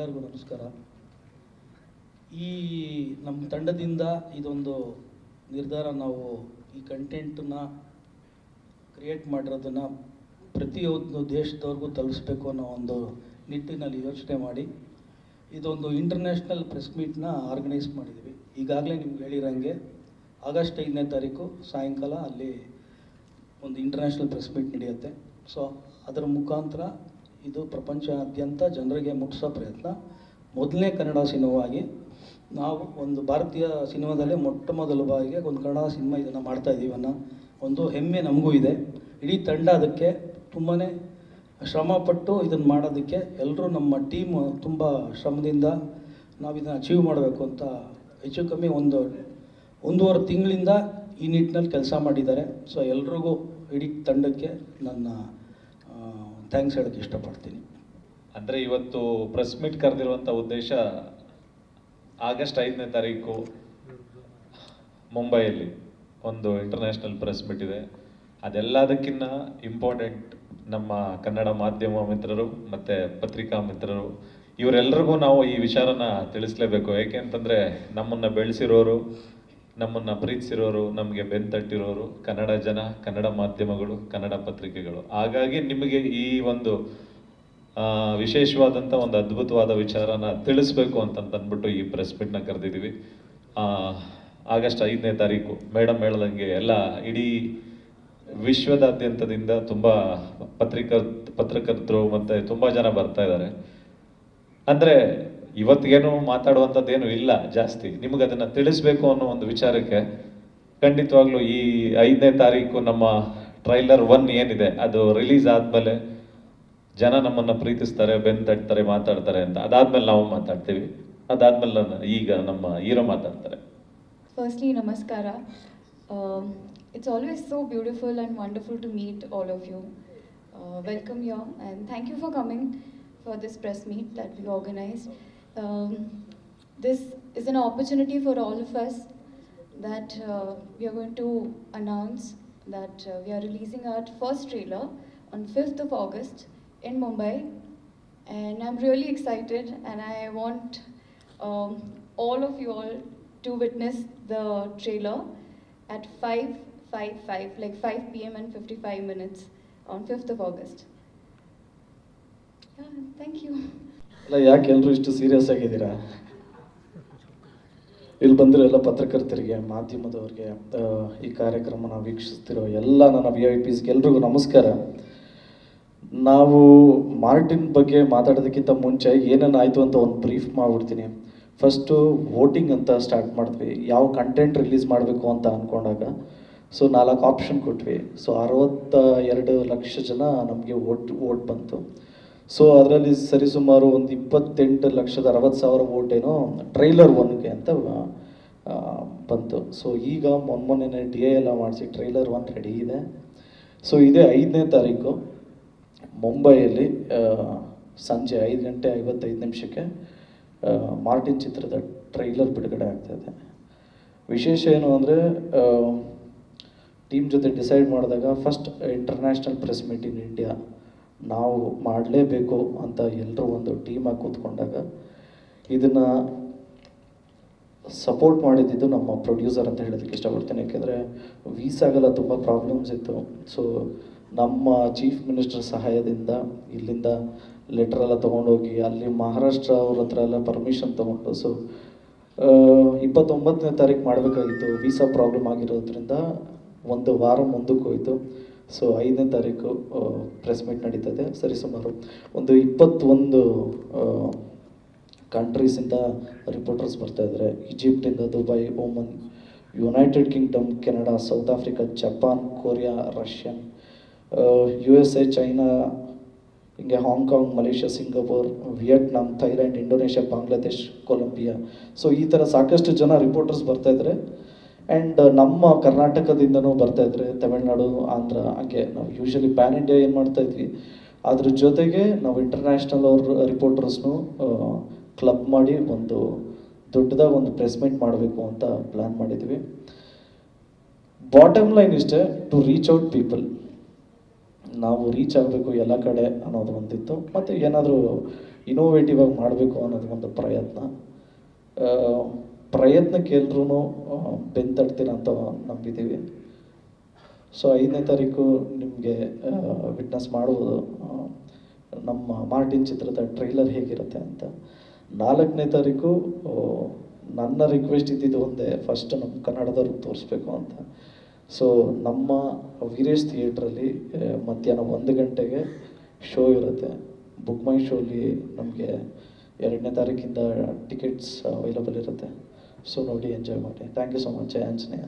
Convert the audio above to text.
ಎಲ್ಲರಿಗೂ ನಮಸ್ಕಾರ. ಈ ನಮ್ಮ ತಂಡದಿಂದ ಇದೊಂದು ನಿರ್ಧಾರ ನಾವು ಈ ಕಂಟೆಂಟನ್ನ ಕ್ರಿಯೇಟ್ ಮಾಡಿರೋದನ್ನು ಪ್ರತಿಯೊಂದು ದೇಶದವ್ರಿಗೂ ತಲುಪಿಸ್ಬೇಕು ಅನ್ನೋ ಒಂದು ನಿಟ್ಟಿನಲ್ಲಿ ಯೋಚನೆ ಮಾಡಿ, ಇದೊಂದು ಇಂಟರ್ನ್ಯಾಷನಲ್ ಪ್ರೆಸ್ ಮೀಟ್ನ ಆರ್ಗನೈಸ್ ಮಾಡಿದ್ದೀವಿ ಈಗಾಗಲೇ ನಿಮ್ಗೆ ಹೇಳಿರಂಗೆ ಆಗಸ್ಟ್ ಐದನೇ ತಾರೀಕು ಸಾಯಂಕಾಲ ಅಲ್ಲಿ ಒಂದು ಇಂಟರ್ನ್ಯಾಷನಲ್ ಪ್ರೆಸ್ ಮೀಟ್ ನಡೆಯುತ್ತೆ. ಸೊ ಅದರ ಮುಖಾಂತರ ಇದು ಪ್ರಪಂಚಾದ್ಯಂತ ಜನರಿಗೆ ಮುಟ್ಟಿಸೋ ಪ್ರಯತ್ನ. ಮೊದಲನೇ ಕನ್ನಡ ಸಿನಿಮಾವಾಗಿ ನಾವು ಒಂದು ಭಾರತೀಯ ಸಿನಿಮಾದಲ್ಲೇ ಮೊಟ್ಟ ಮೊದಲ ಬಾರಿಗೆ ಒಂದು ಕನ್ನಡ ಸಿನಿಮಾ ಇದನ್ನು ಮಾಡ್ತಾ ಇದ್ದೀವಿ ಅನ್ನೋ ಒಂದು ಹೆಮ್ಮೆ ನಮಗೂ ಇದೆ. ಇಡೀ ತಂಡ ಅದಕ್ಕೆ ತುಂಬಾ ಶ್ರಮಪಟ್ಟು ಇದನ್ನು ಮಾಡೋದಕ್ಕೆ ಎಲ್ಲರೂ ನಮ್ಮ ಟೀಮ್ ತುಂಬ ಶ್ರಮದಿಂದ ನಾವು ಇದನ್ನು ಅಚೀವ್ ಮಾಡಬೇಕು ಅಂತ ಹೆಚ್ಚು ಕಮ್ಮಿ ಒಂದು, ಒಂದೂವರೆ ತಿಂಗಳಿಂದ ಈ ನಿಟ್ಟಿನಲ್ಲಿ ಕೆಲಸ ಮಾಡಿದ್ದಾರೆ. ಸೊ ಎಲ್ರಿಗೂ ಇಡೀ ತಂಡಕ್ಕೆ ನನ್ನ ಥ್ಯಾಂಕ್ಸ್ ಹೇಳೋಕ್ಕೆ ಇಷ್ಟಪಡ್ತೀನಿ. ಅಂದರೆ ಇವತ್ತು ಪ್ರೆಸ್ ಮೀಟ್ ಕರೆದಿರುವಂಥ ಉದ್ದೇಶ ಆಗಸ್ಟ್ ಐದನೇ ತಾರೀಕು ಮುಂಬೈಯಲ್ಲಿ ಒಂದು ಇಂಟರ್ನ್ಯಾಷನಲ್ ಪ್ರೆಸ್ ಮೀಟ್ ಇದೆ. ಅದೆಲ್ಲದಕ್ಕಿಂತ ಇಂಪಾರ್ಟೆಂಟ್ ನಮ್ಮ ಕನ್ನಡ ಮಾಧ್ಯಮ ಮಿತ್ರರು ಮತ್ತು ಪತ್ರಿಕಾ ಮಿತ್ರರು ಇವರೆಲ್ಲರಿಗೂ ನಾವು ಈ ವಿಚಾರನ ತಿಳಿಸ್ಲೇಬೇಕು. ಏಕೆ ಅಂತಂದರೆ ನಮ್ಮನ್ನು ಬೆಳೆಸಿರೋರು ನಮ್ಮನ್ನ ಪ್ರೀತಿಸಿರೋರು, ನಮಗೆ ಬೆಂತಟ್ಟಿರೋರು ಕನ್ನಡ ಜನ, ಕನ್ನಡ ಮಾಧ್ಯಮಗಳು, ಕನ್ನಡ ಪತ್ರಿಕೆಗಳು. ಹಾಗಾಗಿ ನಿಮಗೆ ಈ ಒಂದು ವಿಶೇಷವಾದಂಥ ಒಂದು ಅದ್ಭುತವಾದ ವಿಚಾರನ ತಿಳಿಸ್ಬೇಕು ಅಂತ ಅಂದ್ಬಿಟ್ಟು ಈ ಪ್ರೆಸ್ ಮೀಟ್ನ ಕರೆದಿದ್ದೀವಿ ಆಗಸ್ಟ್ ಐದನೇ ತಾರೀಕು. ಮೇಡಮ್ ಹೇಳ್ದಂಗೆ ಎಲ್ಲ ಇಡೀ ವಿಶ್ವದಾದ್ಯಂತದಿಂದ ತುಂಬ ಪತ್ರಿಕರ್, ಪತ್ರಕರ್ತರು ಮತ್ತು ತುಂಬ ಜನ ಬರ್ತಾ ಇದ್ದಾರೆ. ಅಂದ್ರೆ ಇವತ್ತಿಗೇನು ಮಾತಾಡುವಂಥದ್ದೇನು ಇಲ್ಲ, ಜಾಸ್ತಿ. ನಿಮಗೆ ಅದನ್ನು ತಿಳಿಸ್ಬೇಕು ಅನ್ನೋ ಒಂದು ವಿಚಾರಕ್ಕೆ ಖಂಡಿತವಾಗ್ಲೂ ಈ ಐದನೇ ತಾರೀಕು ನಮ್ಮ ಟ್ರೈಲರ್ ಒನ್ ಏನಿದೆ, ಅದು ರಿಲೀಸ್ ಆದಮೇಲೆ ಜನ ನಮ್ಮನ್ನು ಪ್ರೀತಿಸ್ತಾರೆ, ಬೆನ್ ತಟ್ತಾರೆ, ಮಾತಾಡ್ತಾರೆ ಅಂತ. ಅದಾದ್ಮೇಲೆ ನಾವು ಮಾತಾಡ್ತೀವಿ. ಅದಾದ್ಮೇಲೆ ಈಗ ನಮ್ಮ ಹೀರೋ ಮಾತಾಡ್ತಾರೆ. ಫಸ್ಟ್ಲಿ ನಮಸ್ಕಾರ. It's always so beautiful and wonderful to meet all of you welcome you and thank you for coming for this press meet that we organised. Um, this is an opportunity for all of us that uh, we are going to announce that uh, we are releasing our first trailer on 5th of August in Mumbai. And I'm really excited, and I want um, all of you all to witness the trailer at 5 5 5 like 5 p.m. and 55 minutes on 5th of August. Yeah, thank you. ಅಲ್ಲ, ಯಾಕೆ ಎಲ್ಲರೂ ಇಷ್ಟು serious ಆಗಿದ್ದೀರಾ? ಇಲ್ಲಿ ಬಂದಿರೋ ಎಲ್ಲ ಪತ್ರಕರ್ತರಿಗೆ, ಮಾಧ್ಯಮದವ್ರಿಗೆ ಈ ಕಾರ್ಯಕ್ರಮನ ವೀಕ್ಷಿಸ್ತಿರೋ ಎಲ್ಲ ನನ್ನ ವಿ ಐ ಪಿಸ್ಗೆ ಎಲ್ರಿಗೂ ನಮಸ್ಕಾರ. ನಾವು ಮಾರ್ಟಿನ್ ಬಗ್ಗೆ ಮಾತಾಡೋದಕ್ಕಿಂತ ಮುಂಚೆ ಏನೇನು ಆಯಿತು ಅಂತ ಒಂದು ಬ್ರೀಫ್ ಮಾಡಿಬಿಡ್ತೀನಿ. ಫಸ್ಟು ವೋಟಿಂಗ್ ಅಂತ ಸ್ಟಾರ್ಟ್ ಮಾಡಿದ್ವಿ. ಯಾವ ಕಂಟೆಂಟ್ ರಿಲೀಸ್ ಮಾಡಬೇಕು ಅಂತ ಅಂದ್ಕೊಂಡಾಗ ಸೊ ನಾಲ್ಕು ಆಪ್ಷನ್ ಕೊಟ್ವಿ. ಸೊ ಅರವತ್ತ ಎರಡು ಲಕ್ಷ ಜನ ನಮಗೆ ವೋಟ್ ವೋಟ್ ಬಂತು. ಸೊ ಅದರಲ್ಲಿ ಸರಿಸುಮಾರು ಒಂದು ಇಪ್ಪತ್ತೆಂಟು ಲಕ್ಷದ ಅರವತ್ತು ಸಾವಿರ ಓಟೇನೋ ಟ್ರೈಲರ್ ಒನ್ಗೆ ಅಂತ ಬಂತು. ಸೊ ಈಗ ಮೊನ್ನೆ ಡಿ ಎ ಎಲ್ಲ ಮಾಡಿಸಿ ಟ್ರೈಲರ್ ಒನ್ ರೆಡಿ ಇದೆ. ಸೊ ಇದೇ ಐದನೇ ತಾರೀಕು ಮುಂಬೈಯಲ್ಲಿ ಸಂಜೆ ಐದು ಗಂಟೆ ಐವತ್ತೈದು ನಿಮಿಷಕ್ಕೆ ಮಾರ್ಟಿನ್ ಚಿತ್ರದ ಟ್ರೈಲರ್ ಬಿಡುಗಡೆ ಆಗ್ತಾಯಿದೆ ವಿಶೇಷ ಏನು ಅಂದರೆ ಟೀಮ್ ಜೊತೆ ಡಿಸೈಡ್ ಮಾಡಿದಾಗ first international press meet in India ನಾವು ಮಾಡಲೇಬೇಕು ಅಂತ ಎಲ್ಲರೂ ಒಂದು ಟೀಮಾಗಿ ಕೂತ್ಕೊಂಡಾಗ ಇದನ್ನು ಸಪೋರ್ಟ್ ಮಾಡಿದ್ದು ನಮ್ಮ ಪ್ರೊಡ್ಯೂಸರ್ ಅಂತ ಹೇಳೋದಕ್ಕೆ ಇಷ್ಟಪಡ್ತೀನಿ. ಯಾಕೆಂದರೆ ವೀಸಾಗೆಲ್ಲ ತುಂಬ ಪ್ರಾಬ್ಲಮ್ಸ್ ಇತ್ತು. ಸೊ ನಮ್ಮ ಚೀಫ್ ಮಿನಿಸ್ಟರ್ ಸಹಾಯದಿಂದ ಇಲ್ಲಿಂದ ಲೆಟರ್ ಎಲ್ಲ ತೊಗೊಂಡೋಗಿ ಅಲ್ಲಿ ಮಹಾರಾಷ್ಟ್ರ ಅವ್ರ ಹತ್ರ ಎಲ್ಲ ಪರ್ಮಿಷನ್ ತೊಗೊಂಡು ಸೊ ಇಪ್ಪತ್ತೊಂಬತ್ತನೇ ತಾರೀಕು ಮಾಡಬೇಕಾಗಿತ್ತು. ವೀಸಾ ಪ್ರಾಬ್ಲಮ್ ಆಗಿರೋದ್ರಿಂದ ಒಂದು ವಾರ ಮುಂದಕ್ಕೆ ಹೋಯಿತು. ಸೊ ಐದನೇ ತಾರೀಕು ಪ್ರೆಸ್ ಮೀಟ್ ನಡೀತದೆ. ಸರಿಸುಮಾರು ಒಂದು ಇಪ್ಪತ್ತೊಂದು ಕಂಟ್ರೀಸಿಂದ ರಿಪೋರ್ಟರ್ಸ್ ಬರ್ತಾ ಇದ್ದಾರೆ ಈಜಿಪ್ಟಿಂದ Dubai Oman United Kingdom Canada South Africa Japan Korea Russian U S A China ಹಿಂಗೆ Hong Kong Malaysia Singapore Vietnam Thailand Indonesia Bangladesh Colombia so ಈ ಥರ ಸಾಕಷ್ಟು ಜನ ರಿಪೋರ್ಟರ್ಸ್ ಬರ್ತಾ ಇದ್ದಾರೆ ಆ್ಯಂಡ್ ನಮ್ಮ ಕರ್ನಾಟಕದಿಂದನೂ ಬರ್ತಾ ಇದ್ರೆ ತಮಿಳ್ನಾಡು, ಆಂಧ್ರ, ಹಾಗೆ ನಾವು ಯೂಶಲಿ ಪ್ಯಾನ್ ಇಂಡಿಯಾ ಏನು ಮಾಡ್ತಾ ಇದ್ವಿ. ಅದ್ರ ಜೊತೆಗೆ ನಾವು ಇಂಟರ್ನ್ಯಾಷನಲ್ ಅವ್ರ ರಿಪೋರ್ಟರ್ಸ್ನು ಕ್ಲಬ್ ಮಾಡಿ ಒಂದು ದೊಡ್ಡದಾಗಿ ಒಂದು ಪ್ರೆಸ್ ಮೀಟ್ ಮಾಡಬೇಕು ಅಂತ ಪ್ಲ್ಯಾನ್ ಮಾಡಿದ್ವಿ. ಬಾಟಮ್ ಲೈನ್ ಇಷ್ಟೇ ಟು ರೀಚ್ ಔಟ್ ಪೀಪಲ್ ನಾವು ರೀಚ್ ಆಗಬೇಕು ಎಲ್ಲ ಕಡೆ ಅನ್ನೋದು ಒಂದಿತ್ತು. ಮತ್ತು ಏನಾದರೂ ಇನೋವೇಟಿವ್ ಆಗಿ ಮಾಡಬೇಕು ಅನ್ನೋದು ಒಂದು ಪ್ರಯತ್ನ. ಪ್ರಯತ್ನಕ್ಕೆ ಎಲ್ರೂ ಬೆಂತಡ್ತೀರ ಅಂತ ನಂಬಿದ್ದೀವಿ ಸೊ ಐದನೇ ತಾರೀಕು ನಿಮಗೆ ವಿಟ್ನೆಸ್ ಮಾಡ್ಬೋದು. ನಮ್ಮ ಮಾರ್ಟಿನ್ ಚಿತ್ರದ ಟ್ರೈಲರ್ ಹೇಗಿರುತ್ತೆ ಅಂತ. ನಾಲ್ಕನೇ ತಾರೀಕು ನನ್ನ ರಿಕ್ವೆಸ್ಟ್ ಇದ್ದಿದ್ದು ಒಂದೇ ಫಸ್ಟ್ ನಮ್ಮ ಕನ್ನಡದವ್ರಿಗೆ ತೋರಿಸ್ಬೇಕು ಅಂತ. ಸೊ ನಮ್ಮ ವೀರೇಶ್ ಥಿಯೇಟ್ರಲ್ಲಿ ಮಧ್ಯಾಹ್ನ ಒಂದು ಗಂಟೆಗೆ ಶೋ ಇರುತ್ತೆ. ಬುಕ್ ಮೈ ಶೋಲಿ ನಮಗೆ ಎರಡನೇ ತಾರೀಕಿಂದ ಟಿಕೆಟ್ಸ್ ಅವೈಲಬಲ್ ಇರುತ್ತೆ. ಸೊ ನೋಡಿ ಎಂಜಾಯ್ ಮಾಡಿ thank you so much Jaya Anjaneya